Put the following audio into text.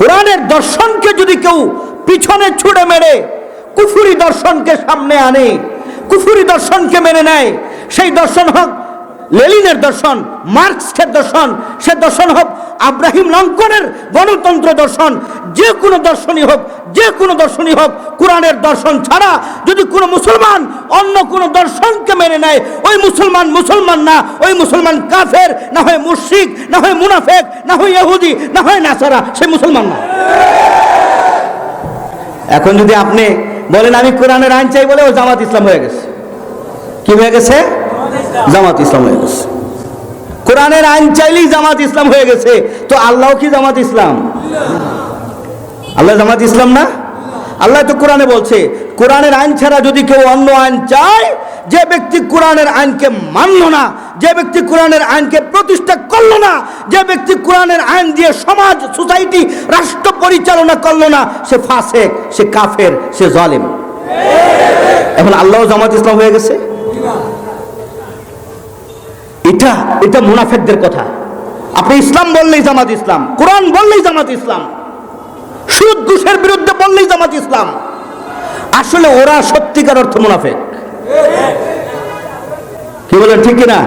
কোরআনের দর্শনকে যদি কেউ পিছনে ছুড়ে মেরে, কুফুরি দর্শনকে সামনে আনে, কুফুরি দর্শনকে মেনে নেয়, সেই দর্শন হোক লেলিনের দর্শন, মার্কসের দর্শন, সে দর্শন হোক আব্রাহিম লঙ্কনের গণতন্ত্র দর্শন, যে কোনো দর্শনই হোক, যে কোনো দর্শনই হোক, কোরআনের দর্শন ছাড়া যদি কোনো মুসলমান অন্য কোনো দর্শনকে মেনে নেয়, ওই মুসলমান মুসলমান না, ওই মুসলমান কাফের, না হয় মুশরিক, না হয় মুনাফেক, না হয় ইহুদি, না হয় নাসারা, সে মুসলমান না। এখন যদি আপনি বলেন, আমি কোরআনের আইন চাই বলে ও জামাত ইসলাম হয়ে গেছে। কি হয়ে গেছে? জামাত ইসলাম হয়ে গেছে। কোরআনের আইন চাইলেই জামাত ইসলাম হয়ে গেছে। তো আল্লাহ কি জামাত ইসলাম? আল্লাহ জামাত ইসলাম না? আল্লাহ তো কোরআনে বলছে, কোরআনের আইন ছাড়া যদি কেউ অন্য আইন চায়, যে ব্যক্তি কোরআনের আইনকে মানল না, যে ব্যক্তি কোরআনের আইনকে প্রতিষ্ঠা করল না, যে ব্যক্তি কোরআনের আইন দিয়ে সমাজ, সোসাইটি, রাষ্ট্র পরিচালনা করল না, সে ফাঁসে সে কাফের, সে জালেম। এখন আল্লাহ জামাত ইসলাম হয়ে গেছে? এটা এটা মুনাফেকদের কথা। আপনি ইসলাম বললেই জামাত ইসলাম, কোরআন বললেই জামাত ইসলাম, সুদ ঘুষের বিরুদ্ধে বললেই জামাত ইসলাম। আসলে ওরা সত্যিকার অর্থ মুনাফেক। কি বলেন, ঠিক কিনা?